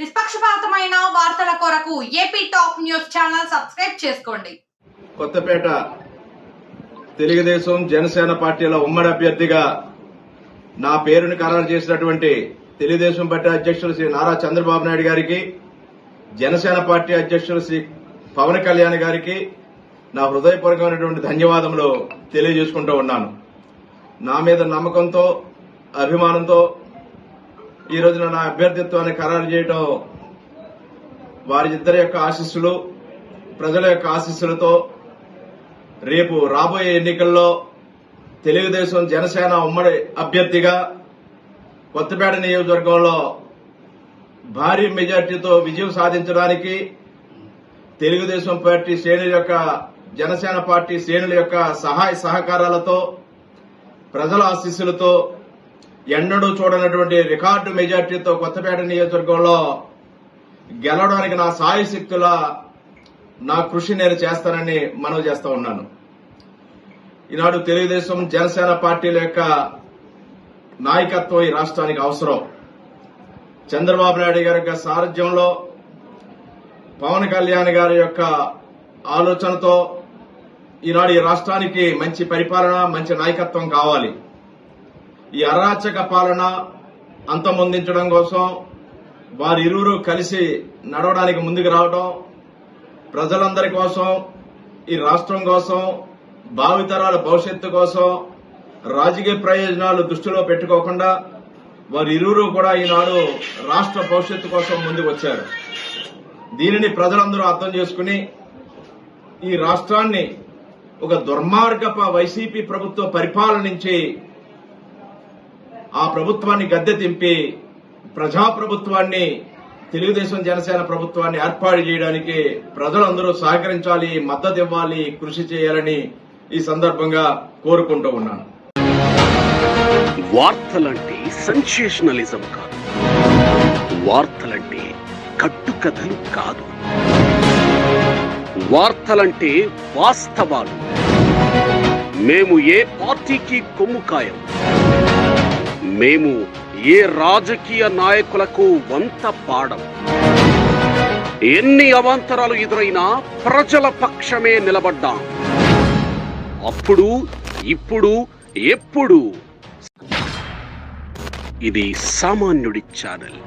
నిష్పక్షపాతమైన వార్తల కొరకు AP top news channel subscribe చేసుకోండి. కొత్తపేట తెలుగుదేశం జనసేన పార్టీల ఉమ్మడి అభ్యర్థిగా నా పేరును ఖరారు చేసినటువంటి తెలుగుదేశం పార్టీ అధ్యక్షులు శ్రీ నారా చంద్రబాబు నాయుడు గారికి జనసేన పార్టీ అధ్యక్షులు శ్రీ పవన్ కళ్యాణ్ గారికి నా హృదయపూర్వకమైనటువంటి ధన్యవాదములు తెలియజేసుకుంటూ ఉన్నాను. నా మీద నమ్మకంతో అభిమానంతో ఈ రోజున నా అభ్యర్థిత్వాన్ని ఖరారు చేయటం వారి ఇద్దరి యొక్క ఆశీస్సులు ప్రజల యొక్క ఆశీస్సులతో రేపు రాబోయే ఎన్నికల్లో తెలుగుదేశం జనసేన ఉమ్మడి అభ్యర్థిగా కొత్తపేట నియోజకవర్గంలో భారీ మెజార్టీతో విజయం సాధించడానికి తెలుగుదేశం పార్టీ శ్రేణుల యొక్క జనసేన పార్టీ శ్రేణుల యొక్క సహాయ సహకారాలతో ప్రజల ఆశీస్సులతో ఎన్నడూ చూడనటువంటి రికార్డు మెజార్టీతో కొత్తపేట నియోజకవర్గంలో గెలవడానికి నా సాయశక్తుల నా కృషి నేను చేస్తానని మనవి చేస్తా ఉన్నాను. ఈనాడు తెలుగుదేశం జనసేన పార్టీల యొక్క నాయకత్వం ఈ రాష్ట్రానికి అవసరం. చంద్రబాబు నాయుడు గారి యొక్క సారథ్యంలో పవన్ కళ్యాణ్ గారి యొక్క ఆలోచనతో ఈనాడు ఈ రాష్ట్రానికి మంచి పరిపాలన మంచి నాయకత్వం కావాలి. ఈ అరాచక పాలన అంతమొందించడం కోసం వారిరువురు కలిసి నడవడానికి ముందుకు రావడం ప్రజలందరి కోసం ఈ రాష్ట్రం కోసం భావితరాల భవిష్యత్తు కోసం రాజకీయ ప్రయోజనాలు దృష్టిలో పెట్టుకోకుండా వారి ఇరువురు కూడా ఈనాడు రాష్ట్ర భవిష్యత్తు కోసం ముందుకు వచ్చారు. దీనిని ప్రజలందరూ అర్థం చేసుకుని ఈ రాష్ట్రాన్ని ఒక దుర్మార్గప వైసీపీ ప్రభుత్వ పరిపాలన నుంచి ఆ ప్రభుత్వాన్ని గద్దె తింపి ప్రజాప్రభుత్వాన్ని తెలుగుదేశం జనసేన ప్రభుత్వాన్ని ఏర్పాటు చేయడానికి ప్రజలందరూ సహకరించాలి మద్దతు ఇవ్వాలి కృషి చేయాలని ఈ సందర్భంగా కోరుకుంటూ ఉన్నాను. వార్తలంటే సెన్సేషనలిజం కాదు. వార్తలంటే కట్టుకథలు కాదు. వార్తలంటే వాస్తవాలు. మేము ఏ పార్టీకి కొమ్ము కాయం? మేము ఏ రాజకీయ నాయకులకు వంత పాడం. ఎన్ని అవాంతరాలు ఎదురైనా ప్రజల పక్షమే నిలబడ్డాం. అప్పుడు ఇప్పుడు ఎప్పుడు? ఇది సామాన్యుడి ఛానల్.